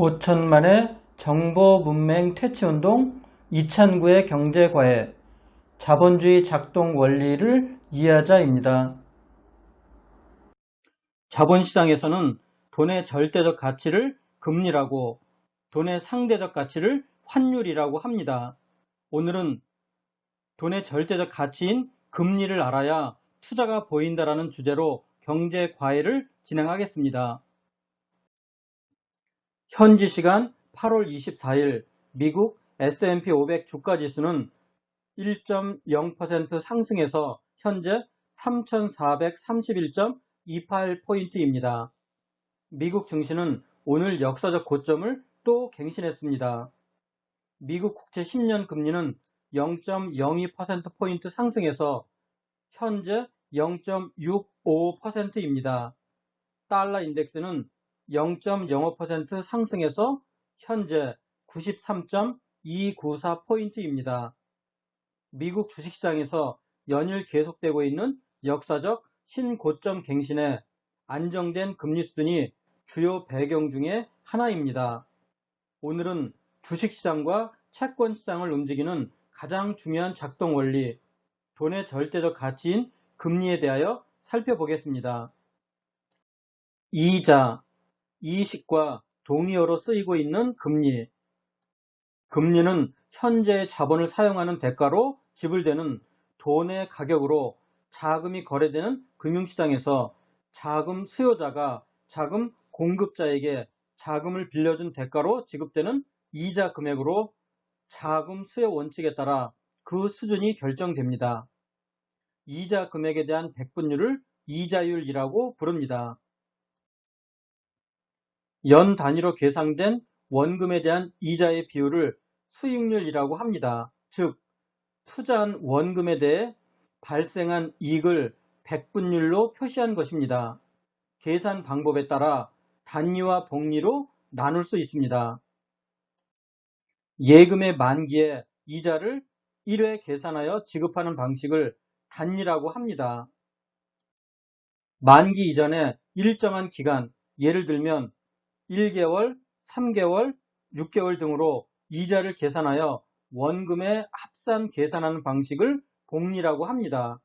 5천만의 정보 문맹 퇴치 운동 2009의 경제 과외 자본주의 작동 원리를 이해하자입니다. 자본시장에서는 돈의 절대적 가치를 금리라고 돈의 상대적 가치를 환율이라고 합니다. 오늘은 돈의 절대적 가치인 금리를 알아야 투자가 보인다라는 주제로 경제 과외를 진행하겠습니다. 현지 시간 8월 24일 미국 S&P 500 주가 지수는 1.0% 상승해서 현재 3,431.28포인트입니다. 미국 증시는 오늘 역사적 고점을 또 갱신했습니다. 미국 국채 10년 금리는 0.02%포인트 상승해서 현재 0.65%입니다. 달러 인덱스는 0.05% 상승해서 현재 93.294포인트입니다. 미국 주식시장에서 연일 계속되고 있는 역사적 신고점 갱신에 안정된 금리 수준이 주요 배경 중의 하나입니다. 오늘은 주식시장과 채권시장을 움직이는 가장 중요한 작동 원리, 돈의 절대적 가치인 금리에 대하여 살펴보겠습니다. 이자, 이식과 동의어로 쓰이고 있는 금리. 금리는 현재의 자본을 사용하는 대가로 지불되는 돈의 가격으로 자금이 거래되는 금융시장에서 자금 수요자가 자금 공급자에게 자금을 빌려준 대가로 지급되는 이자 금액으로 자금 수요 원칙에 따라 그 수준이 결정됩니다. 이자 금액에 대한 백분율을 이자율이라고 부릅니다. 연 단위로 계상된 원금에 대한 이자의 비율을 수익률이라고 합니다. 즉, 투자한 원금에 대해 발생한 이익을 백분율로 표시한 것입니다. 계산 방법에 따라 단위와 복리로 나눌 수 있습니다. 예금의 만기에 이자를 1회 계산하여 지급하는 방식을 단위라고 합니다. 만기 이전에 일정한 기간, 예를 들면 1개월, 3개월, 6개월 등으로 이자를 계산하여 원금의 합산 계산하는 방식을 복리라고 합니다.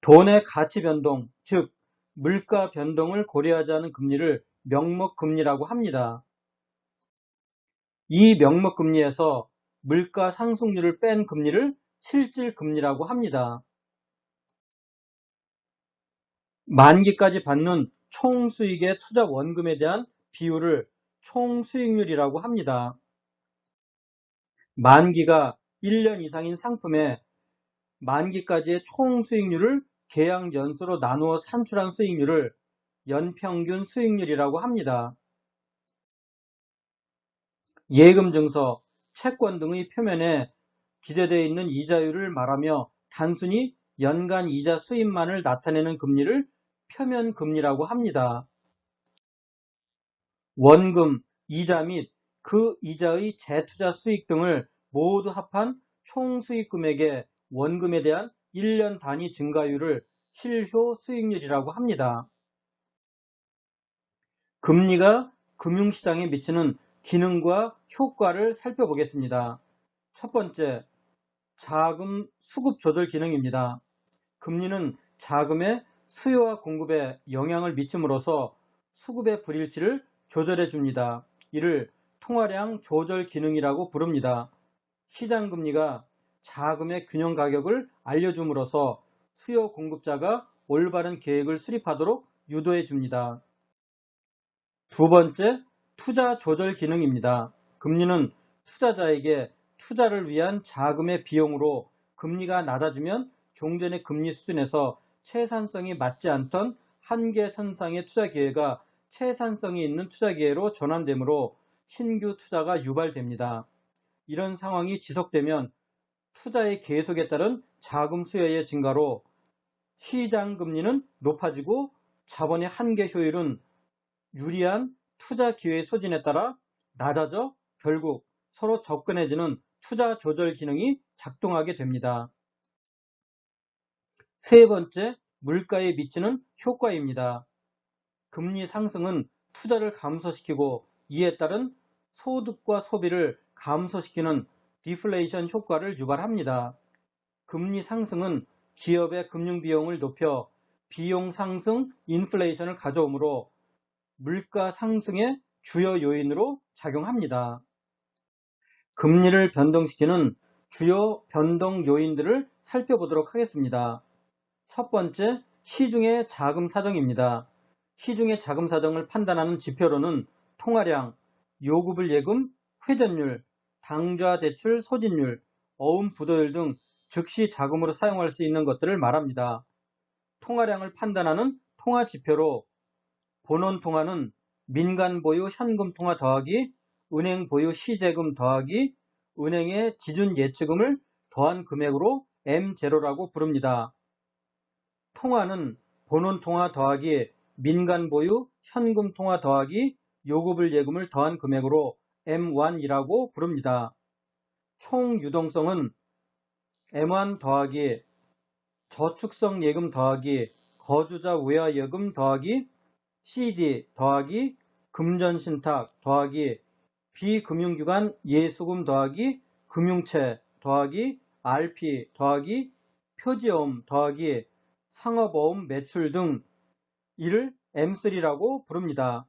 돈의 가치 변동, 즉 물가 변동을 고려하지 않은 금리를 명목금리라고 합니다. 이 명목금리에서 물가 상승률을 뺀 금리를 실질금리라고 합니다. 만기까지 받는 총수익의 투자 원금에 대한 비율을 총수익률이라고 합니다. 만기가 1년 이상인 상품에 만기까지의 총수익률을 계약 연수로 나누어 산출한 수익률을 연평균 수익률이라고 합니다. 예금 증서, 채권 등의 표면에 기재되어 있는 이자율을 말하며 단순히 연간 이자 수입만을 나타내는 금리를 표면 금리라고 합니다. 원금, 이자 및 그 이자의 재투자 수익 등을 모두 합한 총 수익 금액의 원금에 대한 1년 단위 증가율을 실효 수익률이라고 합니다. 금리가 금융시장에 미치는 기능과 효과를 살펴보겠습니다. 첫 번째, 자금 수급 조절 기능입니다. 금리는 자금의 수요와 공급에 영향을 미침으로써 수급의 불일치를 조절해 줍니다. 이를 통화량 조절 기능이라고 부릅니다. 시장금리가 자금의 균형 가격을 알려줌으로써 수요 공급자가 올바른 계획을 수립하도록 유도해 줍니다. 두 번째, 투자 조절 기능입니다. 금리는 투자자에게 투자를 위한 자금의 비용으로 금리가 낮아지면 종전의 금리 수준에서 채산성이 맞지 않던 한계선상의 투자 기회가 채산성이 있는 투자 기회로 전환되므로 신규 투자가 유발됩니다. 이런 상황이 지속되면 투자의 계속에 따른 자금 수요의 증가로 시장 금리는 높아지고 자본의 한계 효율은 유리한 투자 기회의 소진에 따라 낮아져 결국 서로 접근해지는 투자 조절 기능이 작동하게 됩니다. 세 번째, 물가에 미치는 효과입니다. 금리 상승은 투자를 감소시키고 이에 따른 소득과 소비를 감소시키는 디플레이션 효과를 유발합니다. 금리 상승은 기업의 금융 비용을 높여 비용 상승 인플레이션을 가져오므로 물가 상승의 주요 요인으로 작용합니다. 금리를 변동시키는 주요 변동 요인들을 살펴보도록 하겠습니다. 첫 번째, 시중의 자금 사정입니다. 시중의 자금 사정을 판단하는 지표로는 통화량, 요구불 예금, 회전율, 당좌 대출 소진율, 어음 부도율 등 즉시 자금으로 사용할 수 있는 것들을 말합니다. 통화량을 판단하는 통화 지표로 본원 통화는 민간 보유 현금 통화 더하기 은행 보유 시재금 더하기 은행의 지준 예치금을 더한 금액으로 M0라고 부릅니다. 통화는 본원 통화 더하기 민간 보유 현금 통화 더하기 요구불 예금을 더한 금액으로 M1이라고 부릅니다. 총 유동성은 M1 더하기 저축성 예금 더하기 거주자 외화 예금 더하기 CD 더하기 금전신탁 더하기 비금융기관 예수금 더하기 금융채 더하기 RP 더하기 표지어음 더하기 상업어음 매출 등 이를 M3라고 부릅니다.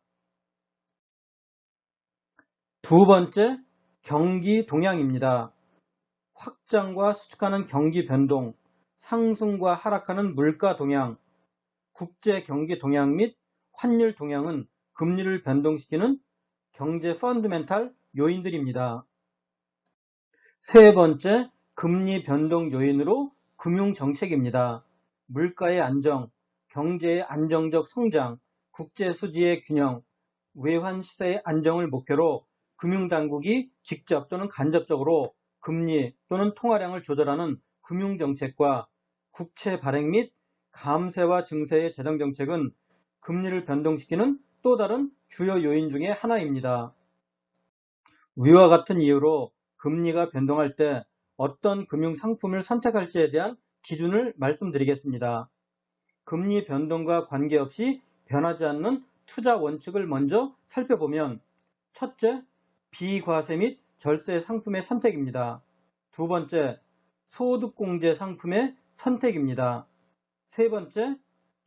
두 번째, 경기 동향입니다. 확장과 수축하는 경기 변동, 상승과 하락하는 물가 동향, 국제 경기 동향 및 환율 동향은 금리를 변동시키는 경제 펀드멘탈 요인들입니다. 세 번째, 금리 변동 요인으로 금융 정책입니다. 물가의 안정, 경제의 안정적 성장, 국제 수지의 균형, 외환 시세의 안정을 목표로 금융당국이 직접 또는 간접적으로 금리 또는 통화량을 조절하는 금융정책과 국채 발행 및 감세와 증세의 재정정책은 금리를 변동시키는 또 다른 주요 요인 중의 하나입니다. 위와 같은 이유로 금리가 변동할 때 어떤 금융 상품을 선택할지에 대한 기준을 말씀드리겠습니다. 금리 변동과 관계없이 변하지 않는 투자 원칙을 먼저 살펴보면 첫째, 비과세 및 절세 상품의 선택입니다. 두 번째, 소득공제 상품의 선택입니다. 세 번째,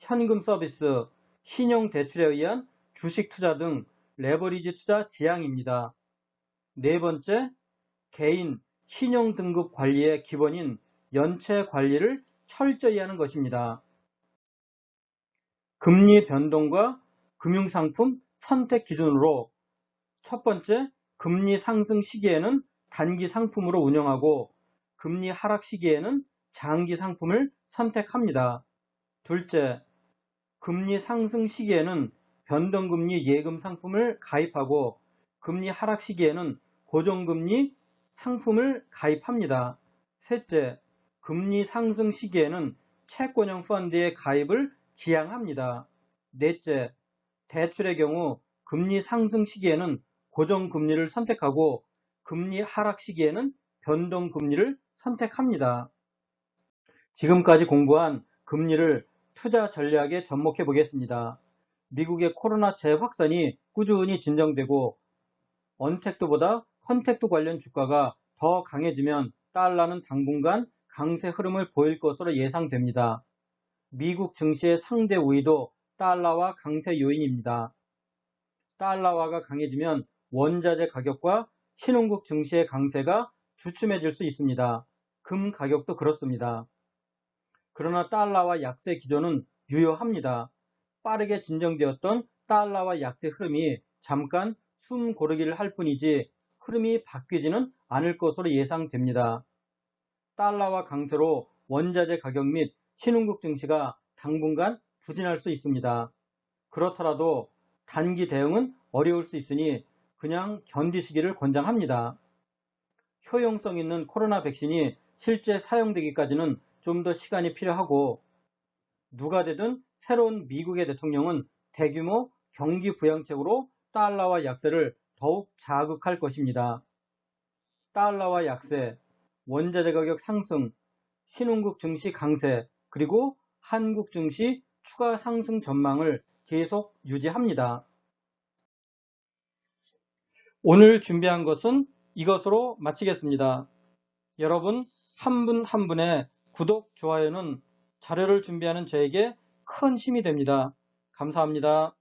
현금 서비스, 신용대출에 의한 주식 투자 등 레버리지 투자 지향입니다. 네 번째, 개인 신용등급 관리의 기본인 연체 관리를 철저히 하는 것입니다. 금리 변동과 금융상품 선택 기준으로 첫 번째, 금리 상승 시기에는 단기 상품으로 운영하고 금리 하락 시기에는 장기 상품을 선택합니다. 둘째, 금리 상승 시기에는 변동금리 예금 상품을 가입하고 금리 하락 시기에는 고정금리 상품을 가입합니다. 셋째, 금리 상승 시기에는 채권형 펀드의 가입을 지향합니다. 넷째, 대출의 경우 금리 상승 시기에는 고정금리를 선택하고 금리 하락 시기에는 변동금리를 선택합니다. 지금까지 공부한 금리를 투자 전략에 접목해 보겠습니다. 미국의 코로나 재확산이 꾸준히 진정되고 언택트보다 컨택트 관련 주가가 더 강해지면 달러는 당분간 강세 흐름을 보일 것으로 예상됩니다. 미국 증시의 상대 우위도 달러와 강세 요인입니다. 달러화가 강해지면 원자재 가격과 신흥국 증시의 강세가 주춤해질 수 있습니다. 금 가격도 그렇습니다. 그러나 달러와 약세 기조는 유효합니다. 빠르게 진정되었던 달러와 약세 흐름이 잠깐 숨 고르기를 할 뿐이지 흐름이 바뀌지는 않을 것으로 예상됩니다. 달러와 강세로 원자재 가격 및 신흥국 증시가 당분간 부진할 수 있습니다. 그렇더라도 단기 대응은 어려울 수 있으니 그냥 견디시기를 권장합니다. 효용성 있는 코로나 백신이 실제 사용되기까지는 좀 더 시간이 필요하고 누가 되든 새로운 미국의 대통령은 대규모 경기 부양책으로 달러와 약세를 더욱 자극할 것입니다. 달러와 약세, 원자재 가격 상승, 신흥국 증시 강세, 그리고 한국 증시 추가 상승 전망을 계속 유지합니다. 오늘 준비한 것은 이것으로 마치겠습니다. 여러분 한 분한 분의 구독, 좋아요는 자료를 준비하는 저에게 큰 힘이 됩니다. 감사합니다.